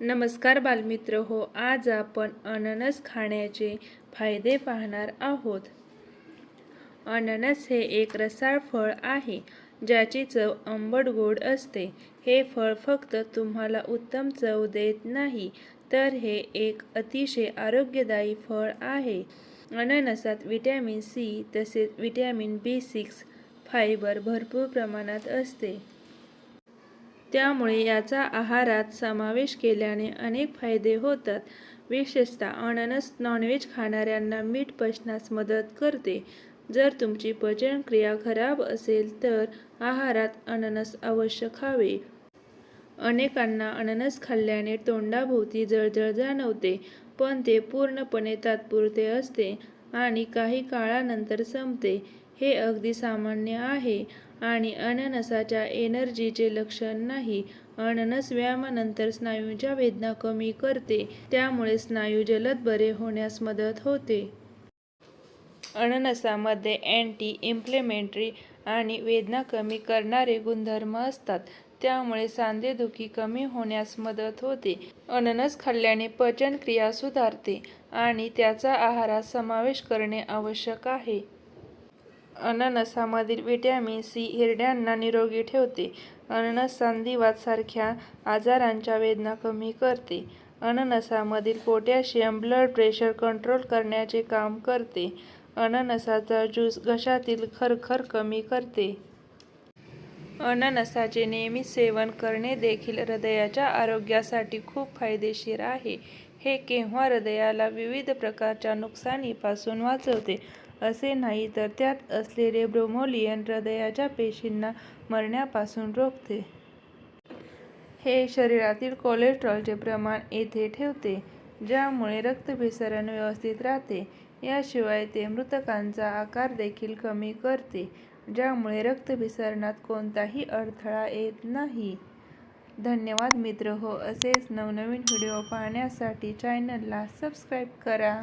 नमस्कार बालमित्र हो आज आपण अननस खाण्याचे फायदे पाहणार आहोत. अननस हे एक रसाळ फळ आहे ज्याची चव आंबट गोड असते. हे फळ फक्त तुम्हाला उत्तम चव देत नाही तर हे एक अतिशय आरोग्यदायी फळ आहे. अननसात विटॅमिन सी तसेच विटॅमिन बी सिक्स फायबर भरपूर प्रमाणात असते. त्यामुळे याचा आहारात समावेश केल्याने अनेक फायदे होतात. विशेषतः अननस नॉनव्हेज खाणाऱ्यांना मीठ पचनास मदत करते. जर तुमची पचनक्रिया खराब असेल तर आहारात अननस अवश्य खावे. अनेकांना अननस खाल्ल्याने तोंडाभोवती जळजळ जाणवते पण ते पूर्णपणे तात्पुरते असते. आणि काही काळानंतर संपते. हे अगदी सामान्य आहे. आणि अननसाच्या एनर्जीचे लक्षण नाही. अननस व्यायामानंतर स्नायूंच्या वेदना कमी करते. त्यामुळे स्नायू जलद बरे होण्यास मदत होते. अननसामध्ये अँटी इम्प्लेमेंटरी आणि वेदना कमी करणारे गुणधर्म असतात. त्यामुळे सांधेदुखी कमी होण्यास मदत होते. अननस खाल्ल्याने पचनक्रिया सुधारते आणि त्याचा आहारात समावेश करणे आवश्यक आहे. अननसामधील व्हिटॅमिन सी हिरड्यांना निरोगी ठेवते. अननस सांधिवातसारख्या आजारांच्या वेदना कमी करते. अननसामधील पोटॅशियम ब्लड प्रेशर कंट्रोल करण्याचे काम करते. अननसाचा ज्यूस घशातील खरखर कमी करते. अननसाचे नेहमी सेवन करणे देखील हृदयाच्या आरोग्यासाठी खूप फायदेशीर आहे. हे केव्हा हृदयाला विविध प्रकारच्या नुकसानीपासून वाचवते असे नाही तर त्यात असलेले ब्रोमोलियन हृदयाच्या पेशींना मरण्यापासून रोखते. हे शरीरातील कोलेस्ट्रॉलचे प्रमाण येथे ठेवते ज्यामुळे रक्तभिसरण व्यवस्थित राहते. याशिवाय ते मृतकांचा आकार देखील कमी करते ज्यामुळे रक्तभिसरणात कोणताही अडथळा येत नाही. धन्यवाद मित्र. हो असेच नवनवीन व्हिडिओ पाहण्यासाठी चॅनलला सबस्क्राईब करा.